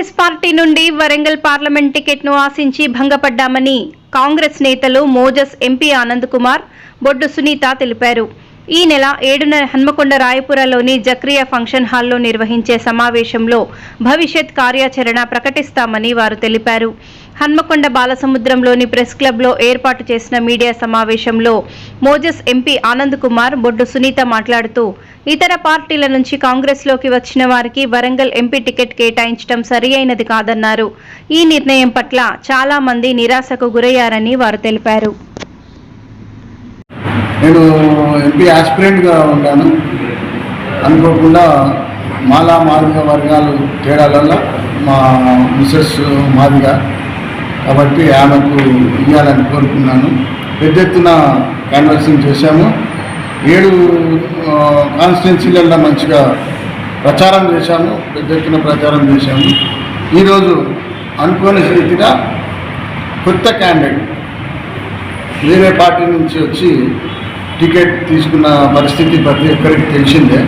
Congress party నుండి Warangal parliament టికెట్ను ఆశించి భంగపడ్డామని కాంగ్రెస్ నేతలు మోజస్ ఎంపీ ఆనంద్ కుమార్ బొడ్డు సునీత తెలిపారు. ఈ నెల ఏడున హన్మకొండ రాయపురలోని జక్రియా ఫంక్షన్ హాల్లో నిర్వహించే సమావేశంలో భవిష్యత్ కార్యాచరణ ప్రకటిస్తామని వారు తెలిపారు. హన్మకొండ బాలసముద్రంలోని ప్రెస్ క్లబ్లో ఏర్పాటు చేసిన మీడియా సమావేశంలో మోజస్ ఎంపీ ఆనంద్ కుమార్ బొడ్డు సునీత మాట్లాడుతూ ఇతర పార్టీల నుంచి కాంగ్రెస్లోకి వచ్చిన వారికి వరంగల్ ఎంపీ టికెట్ కేటాయించడం సరియైనది కాదన్నారు. ఈ నిర్ణయం పట్ల చాలా మంది నిరాశకు గురయ్యారని వారు తెలిపారు. నేను ఎంపీ ఆస్పిరెంట్గా ఉంటాను. అనుకోకుండా మాలా మాదిగ వర్గాలు తేడాలలో మా మిసెస్ మాదిగా కాబట్టి ఆమెకు ఇవ్వాలని కోరుకున్నాను. పెద్ద ఎత్తున కాన్వర్సింగ్ చేశాము. ఏడు కాన్స్టిట్యున్సీలలో మంచిగా ప్రచారం చేశాము. పెద్ద ఎత్తున ప్రచారం చేశాము. ఈరోజు అనుకోని స్థితిగా కొత్త క్యాండిడేట్ వేరే పార్టీ నుంచి వచ్చి టికెట్ తీసుకున్న పరిస్థితి ప్రతి ఒక్కరికి తెలిసిందే.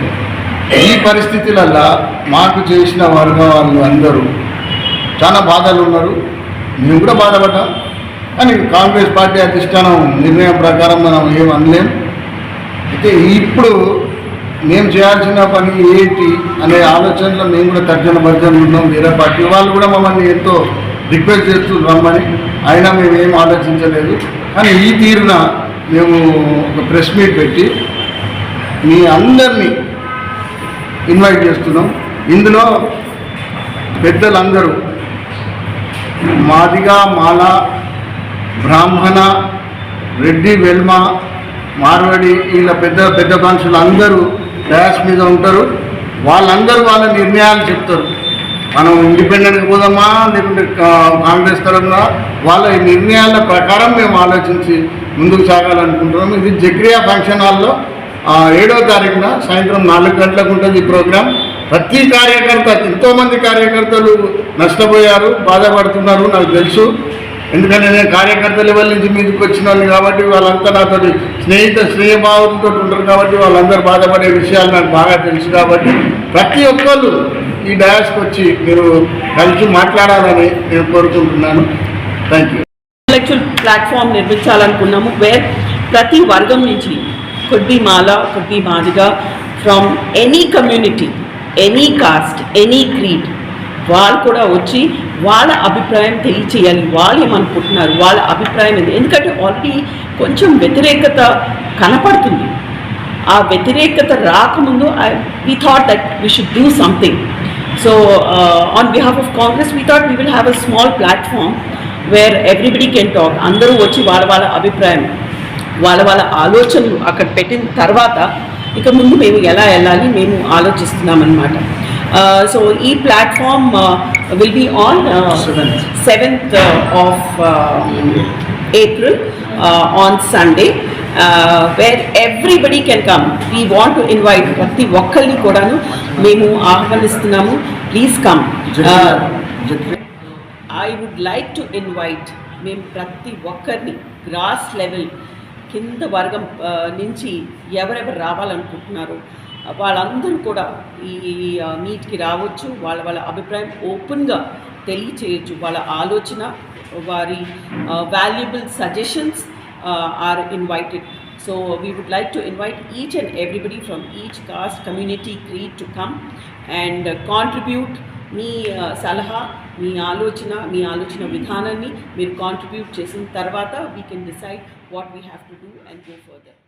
ఈ పరిస్థితులల్లో మాకు చేసిన వర్గ వాళ్ళు అందరూ చాలా బాధలు ఉన్నారు. మేము కూడా బాధపడ్డాం? కానీ కాంగ్రెస్ పార్టీ అధిష్టానం నిర్ణయం ప్రకారం మనం ఏం అనలేం. అయితే ఇప్పుడు మేము చేయాల్సిన పని ఏంటి అనే ఆలోచనలో మేము కూడా తర్జన భర్జన ఉన్నాం. వేరే పార్టీ వాళ్ళు కూడా మమ్మల్ని ఎంతో రిక్వెస్ట్ చేస్తూ రమ్మని అయినా మేము ఏం ఆలోచించలేదు. కానీ ఈ తీరున మేము ఒక ప్రెస్ మీట్ పెట్టి మీ అందరినీ ఇన్వైట్ చేస్తున్నాం. ఇందులో పెద్దలందరూ మాదిగా మాల బ్రాహ్మణ రెడ్డి వెల్మ మార్వాడి వీళ్ళ పెద్ద పెద్ద మనుషులు అందరూ డయాస్ మీద ఉంటారు. వాళ్ళందరూ వాళ్ళ నిర్ణయాలు చెప్తారు. మనం ఇండిపెండెంట్కి పోదామా లేకుంటే కాంగ్రెస్ తరంగా వాళ్ళ నిర్ణయాల ప్రకారం మేము ఆలోచించి ముందుకు సాగాలనుకుంటున్నాం. ఇది జగ్రియా ఫంక్షన్ హాల్లో ఏడో తారీఖున సాయంత్రం నాలుగు గంటలకు ఉంటుంది ఈ ప్రోగ్రాం. ప్రతి కార్యకర్త ఎంతోమంది కార్యకర్తలు నష్టపోయారు బాధపడుతున్నారు నాకు తెలుసు. ఎందుకంటే నేను కార్యకర్త లెవెల్ నుంచి మీదకి వచ్చిన వాళ్ళు కాబట్టి వాళ్ళంతా నాతో స్నేహిత స్నేహభావంతో ఉంటారు కాబట్టి వాళ్ళందరూ బాధపడే విషయాలు నాకు బాగా తెలుసు కాబట్టి ప్రతి ఒక్కళ్ళు ఈ డయాస్కి వచ్చి మీరు కలిసి మాట్లాడాలని నేను కోరుకుంటున్నాను. థ్యాంక్ యూ ఇంటలెక్చువల్ ప్లాట్ఫామ్ నిర్మించాలనుకున్నాము వేర్ ప్రతి వర్గం నుంచి కొద్ది మాల కొద్ది Madiga from any community any caste any creed వాళ్ళు కూడా వచ్చి వాళ్ళ అభిప్రాయం తెలియచేయాలి వాళ్ళు ఏమనుకుంటున్నారు వాళ్ళ అభిప్రాయం ఏంది? ఎందుకంటే ఆల్రెడీ కొంచెం వ్యతిరేకత కనపడుతుంది. ఆ వ్యతిరేకత రాకముందు we thought that we should do something so on behalf of Congress we thought we will have a small platform where everybody can talk అందరూ వచ్చి వాళ్ళ వాళ్ళ అభిప్రాయం వాళ్ళ వాళ్ళ ఆలోచనలు అక్కడ పెట్టిన తర్వాత ఇక ముందు మేము ఎలా వెళ్ళాలి మేము ఆలోచిస్తున్నామన్నమాట సో ఈ platform will be on. Seventh of on Sunday, uh, where everybody can come. We want to invite ప్రతి ఒక్కరిని కూడాను మేము ఆహ్వానిస్తున్నాము please come I would like to invite మేము ప్రతి ఒక్కరిని గ్రాస్ లెవెల్ కింద వర్గం నుంచి ఎవరెవరు రావాలనుకుంటున్నారో వాళ్ళందరూ కూడా ఈ మీట్కి రావచ్చు. వాళ్ళ వాళ్ళ అభిప్రాయం ఓపెన్గా తెలియచేయచ్చు. వాళ్ళ ఆలోచన వారి valuable suggestions are invited so we would like to invite each and everybody from each caste community creed to come and contribute మీ సలహా మీ ఆలోచన మీ ఆలోచన విధానాన్ని మీరు కాంట్రిబ్యూట్ చేసిన తర్వాత we can decide what we have to do and go further.